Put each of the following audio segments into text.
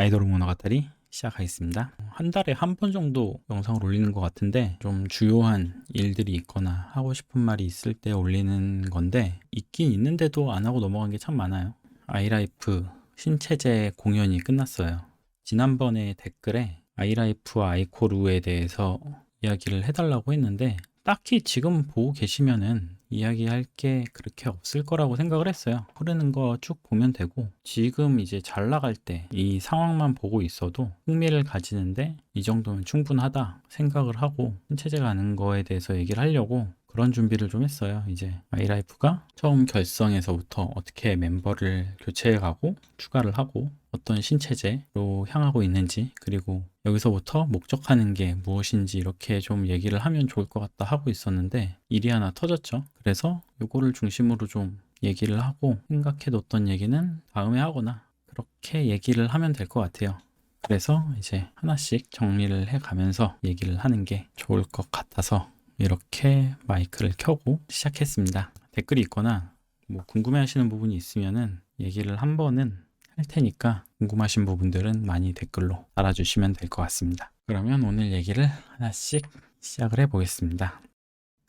아이돌 모노가타리 시작하겠습니다. 한 달에 한 번 정도 영상을 올리는 것 같은데 좀 주요한 일들이 있거나 하고 싶은 말이 있을 때 올리는 건데 있긴 있는데도 안 하고 넘어간 게 참 많아요. 아이라이프 신체제 공연이 끝났어요. 지난번에 댓글에 아이라이프와 아이코루에 대해서 이야기를 해달라고 했는데 딱히 지금 보고 계시면은 이야기할 게 그렇게 없을 거라고 생각을 했어요. 흐르는 거 쭉 보면 되고 지금 이제 잘 나갈 때 이 상황만 보고 있어도 흥미를 가지는데 이 정도면 충분하다 생각을 하고 신체제 가는 거에 대해서 얘기를 하려고 그런 준비를 좀 했어요. 이제 아이라이프가 처음 결성에서부터 어떻게 멤버를 교체해 가고 추가를 하고 어떤 신체제로 향하고 있는지 그리고 여기서부터 목적하는 게 무엇인지 이렇게 좀 얘기를 하면 좋을 것 같다 하고 있었는데 일이 하나 터졌죠. 그래서 요거를 중심으로 좀 얘기를 하고 생각해뒀던 얘기는 다음에 하거나 그렇게 얘기를 하면 될 것 같아요. 그래서 이제 하나씩 정리를 해 가면서 얘기를 하는 게 좋을 것 같아서 이렇게 마이크를 켜고 시작했습니다. 댓글이 있거나 뭐 궁금해 하시는 부분이 있으면은 얘기를 한 번은 할 테니까 궁금하신 부분들은 많이 댓글로 달아주시면 될 것 같습니다. 그러면 오늘 얘기를 하나씩 시작을 해보겠습니다.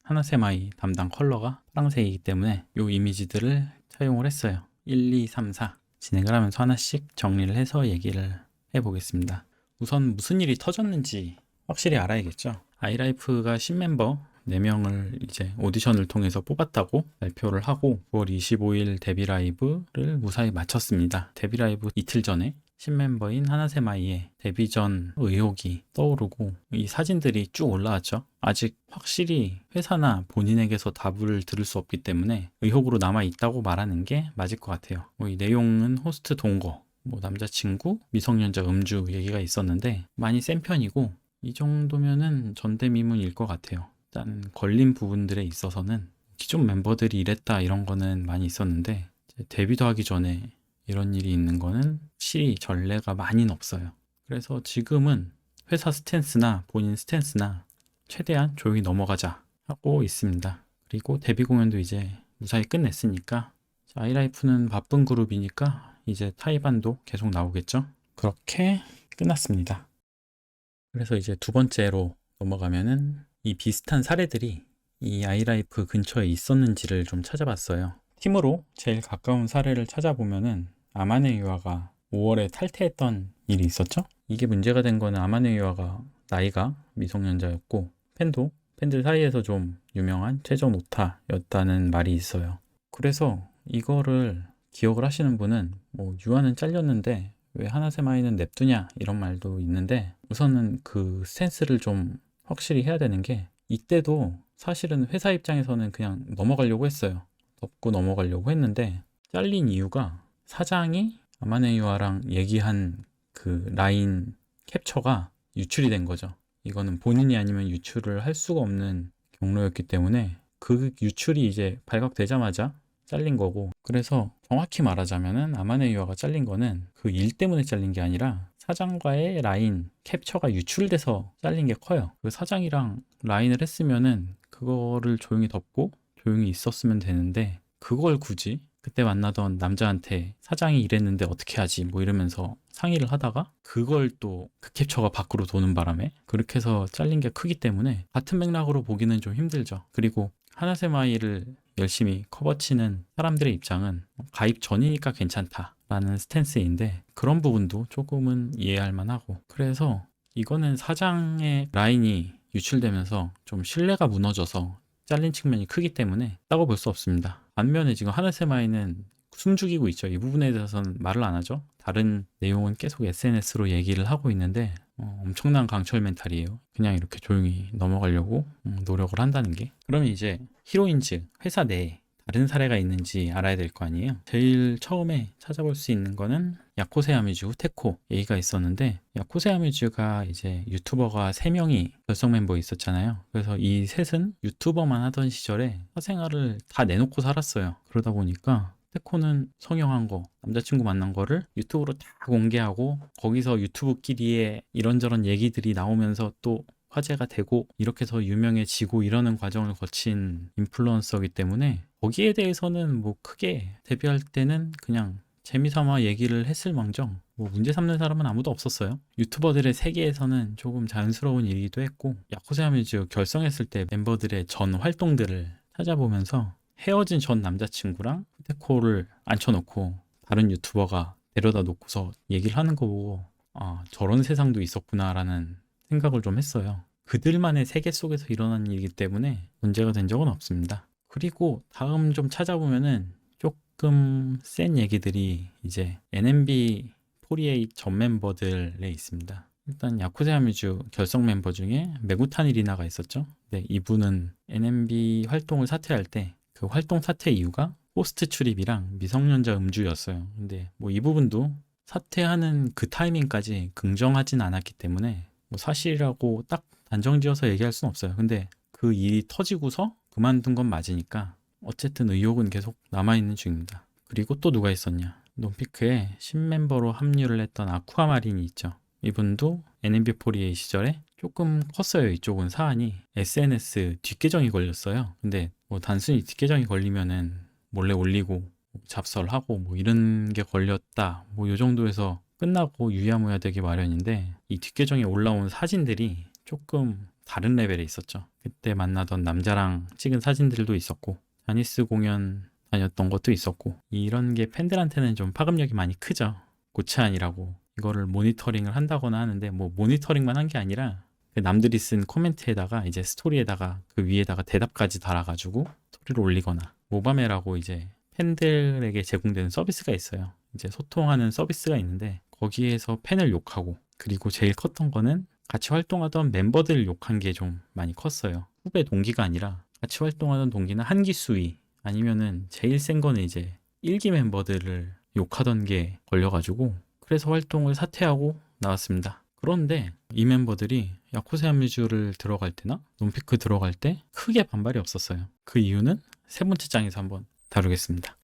하나세마이 담당 컬러가 파란색이기 때문에 이 이미지들을 사용을 했어요. 1, 2, 3, 4 진행을 하면서 하나씩 정리를 해서 얘기를 해보겠습니다. 우선 무슨 일이 터졌는지 확실히 알아야겠죠. 아이라이프가 신멤버 4명을 이제 오디션을 통해서 뽑았다고 발표를 하고 9월 25일 데뷔 라이브를 무사히 마쳤습니다. 데뷔 라이브 이틀 전에 신멤버인 하나세마이의 데뷔 전 의혹이 떠오르고 이 사진들이 쭉 올라왔죠. 아직 확실히 회사나 본인에게서 답을 들을 수 없기 때문에 의혹으로 남아 있다고 말하는 게 맞을 것 같아요. 뭐 이 내용은 호스트 동거, 뭐 남자친구, 미성년자 음주 얘기가 있었는데 많이 센 편이고 이 정도면은 전대미문일 것 같아요. 일단 걸린 부분들에 있어서는 기존 멤버들이 이랬다 이런 거는 많이 있었는데 데뷔도 하기 전에 이런 일이 있는 거는 실히 전례가 많이는 없어요. 그래서 지금은 회사 스탠스나 본인 스탠스나 최대한 조용히 넘어가자 하고 있습니다. 그리고 데뷔 공연도 이제 무사히 끝냈으니까 자, 아이라이프는 바쁜 그룹이니까 이제 타이반도 계속 나오겠죠? 그렇게 끝났습니다. 그래서 이제 두 번째로 넘어가면은 이 비슷한 사례들이 이 아이라이프 근처에 있었는지를 좀 찾아봤어요. 팀으로 제일 가까운 사례를 찾아보면은 아마네 유아가 5월에 탈퇴했던 일이 있었죠? 이게 문제가 된 거는 아마네 유아가 나이가 미성년자였고 팬도 팬들 사이에서 좀 유명한 최전 오타였다는 말이 있어요. 그래서 이거를 기억을 하시는 분은 뭐 유아는 잘렸는데 왜 하나세마이는 냅두냐 이런 말도 있는데 우선은 그 스탠스를 좀 확실히 해야 되는 게 이때도 사실은 회사 입장에서는 그냥 넘어가려고 했어요. 덮고 넘어가려고 했는데 잘린 이유가 사장이 아마네 유아랑 얘기한 그 라인 캡처가 유출이 된 거죠. 이거는 본인이 아니면 유출을 할 수가 없는 경로였기 때문에 그 유출이 이제 발각되자마자 잘린 거고 그래서 정확히 말하자면은 아마네 유아가 잘린 거는 그 일 때문에 잘린 게 아니라 사장과의 라인 캡처가 유출돼서 잘린 게 커요. 그 사장이랑 라인을 했으면은 그거를 조용히 덮고 조용히 있었으면 되는데 그걸 굳이 그때 만나던 남자한테 사장이 이랬는데 어떻게 하지 뭐 이러면서 상의를 하다가 그걸 또 그 캡처가 밖으로 도는 바람에 그렇게 해서 잘린 게 크기 때문에 같은 맥락으로 보기는 좀 힘들죠. 그리고 하나세마이를 열심히 커버치는 사람들의 입장은 가입 전이니까 괜찮다 라는 스탠스인데 그런 부분도 조금은 이해할 만하고 그래서 이거는 사장의 라인이 유출되면서 좀 신뢰가 무너져서 잘린 측면이 크기 때문에 따고 볼 수 없습니다. 반면에 지금 하나세마이는 숨죽이고 있죠. 이 부분에 대해서는 말을 안 하죠. 다른 내용은 계속 SNS로 얘기를 하고 있는데 어, 엄청난 강철 멘탈이에요. 그냥 이렇게 조용히 넘어가려고 음, 노력을 한다는 게. 그러면 이제 히로인즈 회사 내에 다른 사례가 있는지 알아야 될 거 아니에요. 제일 처음에 찾아볼 수 있는 거는 야코세 아미주 테코 얘기가 있었는데 야코세 아미주가 이제 유튜버가 3명이 결성 멤버에 있었잖아요. 그래서 이 셋은 유튜버만 하던 시절에 사생활을 다 내놓고 살았어요. 그러다 보니까 테코는 성형한 거, 남자친구 만난 거를 유튜브로 다 공개하고 거기서 유튜브끼리의 이런저런 얘기들이 나오면서 또 화제가 되고 이렇게 해서 유명해지고 이러는 과정을 거친 인플루언서이기 때문에 거기에 대해서는 뭐 크게 데뷔할 때는 그냥 재미삼아 얘기를 했을 망정 뭐 문제 삼는 사람은 아무도 없었어요. 유튜버들의 세계에서는 조금 자연스러운 일이기도 했고 야쿠자 뮤즈 결성했을 때 멤버들의 전 활동들을 찾아보면서 헤어진 전 남자친구랑 후테코를 앉혀놓고 다른 유튜버가 데려다 놓고서 얘기를 하는 거 보고 아 저런 세상도 있었구나라는 생각을 좀 했어요. 그들만의 세계 속에서 일어난 일이기 때문에 문제가 된 적은 없습니다. 그리고 다음 좀 찾아보면은 조금 센 얘기들이 이제 NMB 48 전 멤버들에 있습니다. 일단 야쿠자 뮤즈 결성 멤버 중에 메구타니 리나가 있었죠. 네, 이분은 NMB 활동을 사퇴할 때 그 활동 사퇴 이유가 호스트 출입이랑 미성년자 음주였어요. 근데 뭐 이 부분도 사퇴하는 그 타이밍까지 긍정하진 않았기 때문에 뭐 사실이라고 딱 단정지어서 얘기할 수는 없어요. 근데 그 일이 터지고서 그만둔 건 맞으니까 어쨌든 의혹은 계속 남아있는 중입니다. 그리고 또 누가 있었냐? 논피크에 신멤버로 합류를 했던 아쿠아마린이 있죠. 이분도 NMB48 시절에 조금 컸어요. 이쪽은 사안이 SNS 뒷계정이 걸렸어요. 근데 뭐 단순히 뒷계정이 걸리면은 몰래 올리고 잡설하고 뭐 이런 게 걸렸다. 뭐 요 정도에서 끝나고 유야무야 되기 마련인데 이 뒷계정에 올라온 사진들이 조금 다른 레벨에 있었죠. 그때 만나던 남자랑 찍은 사진들도 있었고 자니스 공연 다녔던 것도 있었고 이런 게 팬들한테는 좀 파급력이 많이 크죠. 고체안이라고 이거를 모니터링을 한다거나 하는데 뭐 모니터링만 한 게 아니라 그 남들이 쓴 코멘트에다가 이제 스토리에다가 그 위에다가 대답까지 달아가지고 스토리를 올리거나 모바메라고 이제 팬들에게 제공되는 서비스가 있어요. 이제 소통하는 서비스가 있는데 거기에서 팬을 욕하고 그리고 제일 컸던 거는 같이 활동하던 멤버들을 욕한 게 좀 많이 컸어요. 후배 동기가 아니라 같이 활동하던 동기는 한기 수위 아니면은 제일 센 거는 이제 1기 멤버들을 욕하던 게 걸려가지고 그래서 활동을 사퇴하고 나왔습니다. 그런데 이 멤버들이 야쿠세 뮤즈를 들어갈 때나 논피크 들어갈 때 크게 반발이 없었어요. 그 이유는 세 번째 장에서 한번 다루겠습니다.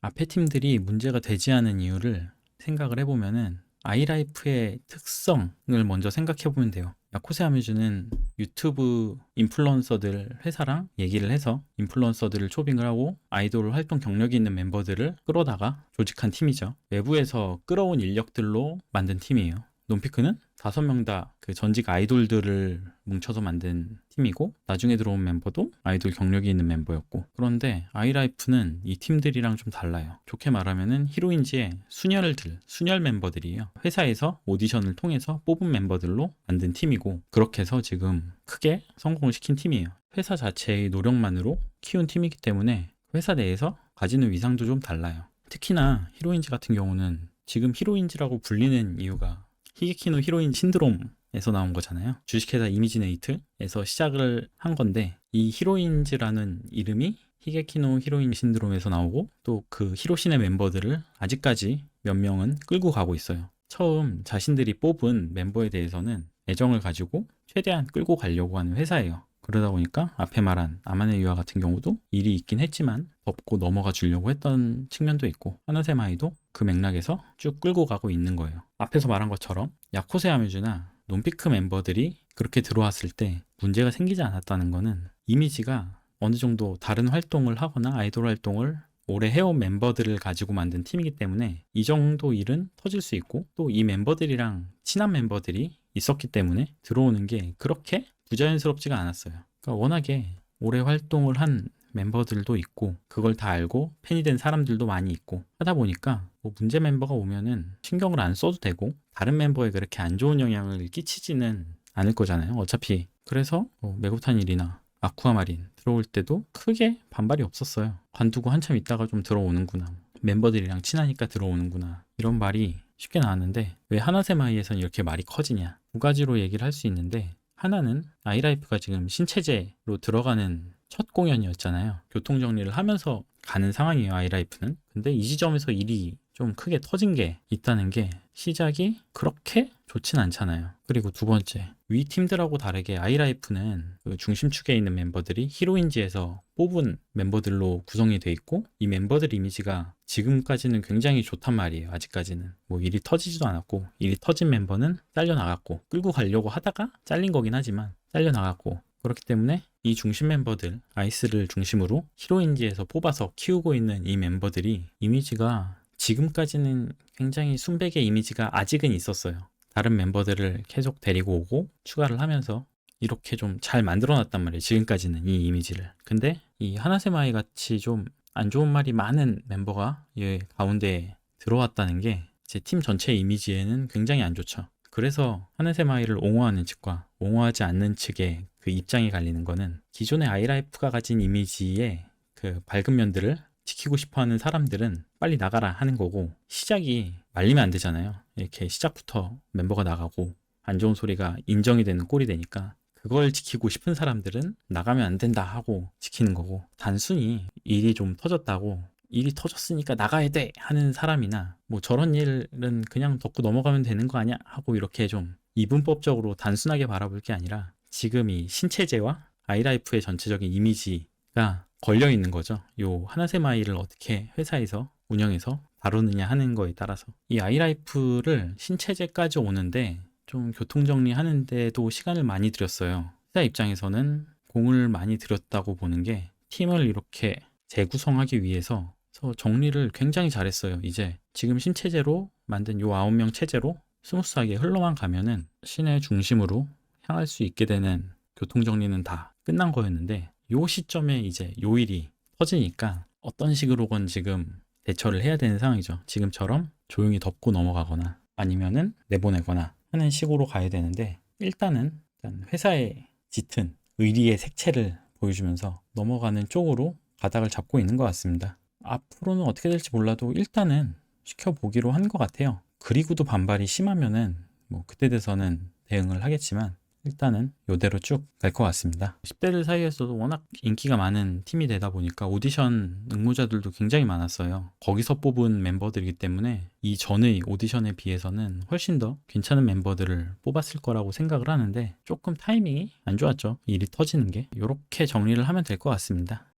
앞에 팀들이 문제가 되지 않은 이유를 생각을 해보면은 아이라이프의 특성을 먼저 생각해 보면 돼요. 야코세 아뮤즈는 유튜브 인플루언서들 회사랑 얘기를 해서 인플루언서들을 초빙을 하고 아이돌 활동 경력이 있는 멤버들을 끌어다가 조직한 팀이죠. 외부에서 끌어온 인력들로 만든 팀이에요. 논피크는 다섯 명 다 그 전직 아이돌들을 뭉쳐서 만든 팀이고 나중에 들어온 멤버도 아이돌 경력이 있는 멤버였고 그런데 아이라이프는 이 팀들이랑 좀 달라요. 좋게 말하면은 히로인지의 순혈들, 순혈 멤버들이에요. 회사에서 오디션을 통해서 뽑은 멤버들로 만든 팀이고 그렇게 해서 지금 크게 성공을 시킨 팀이에요. 회사 자체의 노력만으로 키운 팀이기 때문에 회사 내에서 가지는 위상도 좀 달라요. 특히나 히로인지 같은 경우는 지금 히로인지라고 불리는 이유가 히게키노 히로인 신드롬에서 나온 거잖아요. 주식회사 이미지네이트에서 시작을 한 건데 이 히로인즈라는 이름이 히게키노 히로인 신드롬에서 나오고 또 그 히로신의 멤버들을 아직까지 몇 명은 끌고 가고 있어요. 처음 자신들이 뽑은 멤버에 대해서는 애정을 가지고 최대한 끌고 가려고 하는 회사예요. 그러다 보니까 앞에 말한 아마네 유아 같은 경우도 일이 있긴 했지만 덮고 넘어가 주려고 했던 측면도 있고 하나세마이도 그 맥락에서 쭉 끌고 가고 있는 거예요. 앞에서 말한 것처럼 야코세 아뮤즈나 논피크 멤버들이 그렇게 들어왔을 때 문제가 생기지 않았다는 거는 이미지가 어느 정도 다른 활동을 하거나 아이돌 활동을 오래 해온 멤버들을 가지고 만든 팀이기 때문에 이 정도 일은 터질 수 있고 또 이 멤버들이랑 친한 멤버들이 있었기 때문에 들어오는 게 그렇게 부자연스럽지가 않았어요. 그러니까 워낙에 오래 활동을 한 멤버들도 있고 그걸 다 알고 팬이 된 사람들도 많이 있고 하다 보니까 뭐 문제 멤버가 오면은 신경을 안 써도 되고 다른 멤버에 그렇게 안 좋은 영향을 끼치지는 않을 거잖아요. 어차피 그래서 뭐 메고탄 일이나 아쿠아마린 들어올 때도 크게 반발이 없었어요. 관두고 한참 있다가 좀 들어오는구나. 멤버들이랑 친하니까 들어오는구나. 이런 말이 쉽게 나왔는데 왜 하나세마이에서는 이렇게 말이 커지냐. 두 가지로 얘기를 할 수 있는데 하나는 아이라이프가 지금 신체제로 들어가는 첫 공연이었잖아요. 교통 정리를 하면서 가는 상황이에요, 아이라이프는. 근데 이 지점에서 일이 좀 크게 터진 게 있다는 게 시작이 그렇게 좋진 않잖아요. 그리고 두 번째, 위 팀들하고 다르게 아이라이프는 그 중심축에 있는 멤버들이 히로인지에서 뽑은 멤버들로 구성이 돼 있고 이 멤버들 이미지가 지금까지는 굉장히 좋단 말이에요. 아직까지는 뭐 일이 터지지도 않았고 일이 터진 멤버는 잘려 나갔고 끌고 가려고 하다가 잘린 거긴 하지만 잘려 나갔고 그렇기 때문에 이 중심 멤버들 아이스를 중심으로 히로인지에서 뽑아서 키우고 있는 이 멤버들이 이미지가 지금까지는 굉장히 순백의 이미지가 아직은 있었어요. 다른 멤버들을 계속 데리고 오고 추가를 하면서 이렇게 좀 잘 만들어 놨단 말이에요. 지금까지는 이 이미지를. 근데 이 하나세마이 같이 좀 안 좋은 말이 많은 멤버가 이 가운데에 들어왔다는 게 제 팀 전체 이미지에는 굉장히 안 좋죠. 그래서 하나세마이를 옹호하는 측과 옹호하지 않는 측의 그 입장이 갈리는 거는 기존의 아이라이프가 가진 이미지의 그 밝은 면들을 지키고 싶어 하는 사람들은 빨리 나가라 하는 거고 시작이 말리면 안 되잖아요. 이렇게 시작부터 멤버가 나가고 안 좋은 소리가 인정이 되는 꼴이 되니까 그걸 지키고 싶은 사람들은 나가면 안 된다 하고 지키는 거고 단순히 일이 좀 터졌다고 일이 터졌으니까 나가야 돼 하는 사람이나 뭐 저런 일은 그냥 덮고 넘어가면 되는 거 아니야 하고 이렇게 좀 이분법적으로 단순하게 바라볼 게 아니라 지금 이 신체제와 아이라이프의 전체적인 이미지가 걸려 있는 거죠. 요 하나세마이를 어떻게 회사에서 운영해서 다루느냐 하는 거에 따라서 이 아이라이프를 신체제까지 오는데 좀 교통정리 하는 데도 시간을 많이 들였어요. 회사 입장에서는 공을 많이 들였다고 보는 게 팀을 이렇게 재구성하기 위해서 서 정리를 굉장히 잘했어요. 이제 지금 신체제로 만든 요 아홉 명 체제로 스무스하게 흘러만 가면은 신의 중심으로 향할 수 있게 되는 교통정리는 다 끝난 거였는데 요 시점에 이제 요 일이 터지니까 어떤 식으로건 지금 대처를 해야 되는 상황이죠. 지금처럼 조용히 덮고 넘어가거나 아니면은 내보내거나 하는 식으로 가야 되는데 일단은 일단 회사의 짙은 의리의 색채를 보여주면서 넘어가는 쪽으로 가닥을 잡고 있는 것 같습니다. 앞으로는 어떻게 될지 몰라도 일단은 시켜보기로 한 것 같아요. 그리고도 반발이 심하면은 뭐 그때 돼서는 대응을 하겠지만 일단은 요대로 쭉 갈 것 같습니다. 10대들 사이에서도 워낙 인기가 많은 팀이 되다 보니까 오디션 응모자들도 굉장히 많았어요. 거기서 뽑은 멤버들이기 때문에 이 전의 오디션에 비해서는 훨씬 더 괜찮은 멤버들을 뽑았을 거라고 생각을 하는데 조금 타이밍이 안 좋았죠. 일이 터지는 게. 이렇게 정리를 하면 될 것 같습니다.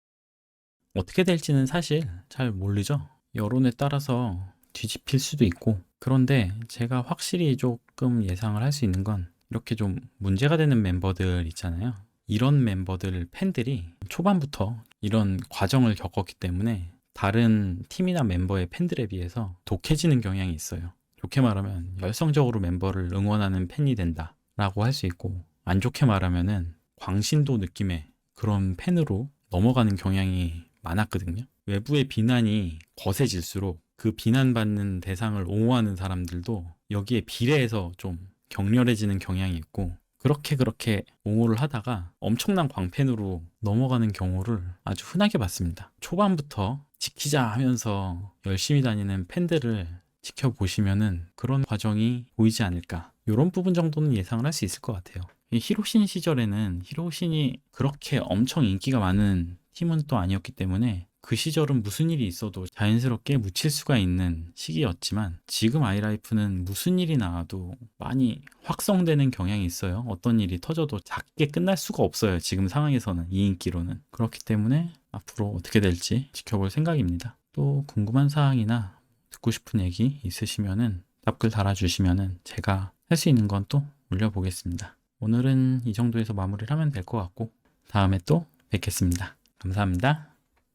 어떻게 될지는 사실 잘 모르죠. 여론에 따라서 뒤집힐 수도 있고. 그런데 제가 확실히 조금 예상을 할 수 있는 건 이렇게 좀 문제가 되는 멤버들 있잖아요. 이런 멤버들 팬들이 초반부터 이런 과정을 겪었기 때문에 다른 팀이나 멤버의 팬들에 비해서 독해지는 경향이 있어요. 좋게 말하면 열성적으로 멤버를 응원하는 팬이 된다 라고 할 수 있고 안 좋게 말하면은 광신도 느낌의 그런 팬으로 넘어가는 경향이 많았거든요. 외부의 비난이 거세질수록 그 비난받는 대상을 옹호하는 사람들도 여기에 비례해서 좀 격렬해지는 경향이 있고 그렇게 그렇게 옹호를 하다가 엄청난 광팬으로 넘어가는 경우를 아주 흔하게 봤습니다. 초반부터 지키자 하면서 열심히 다니는 팬들을 지켜보시면은 그런 과정이 보이지 않을까. 이런 부분 정도는 예상을 할 수 있을 것 같아요. 이 히로신 시절에는 히로신이 그렇게 엄청 인기가 많은 팀은 또 아니었기 때문에 그 시절은 무슨 일이 있어도 자연스럽게 묻힐 수가 있는 시기였지만 지금 아이라이프는 무슨 일이 나와도 많이 확성되는 경향이 있어요. 어떤 일이 터져도 작게 끝날 수가 없어요. 지금 상황에서는 이 인기로는. 그렇기 때문에 앞으로 어떻게 될지 지켜볼 생각입니다. 또 궁금한 사항이나 듣고 싶은 얘기 있으시면은 답글 달아주시면은 제가 할 수 있는 건 또 올려보겠습니다. 오늘은 이 정도에서 마무리를 하면 될 것 같고 다음에 또 뵙겠습니다. 감사합니다.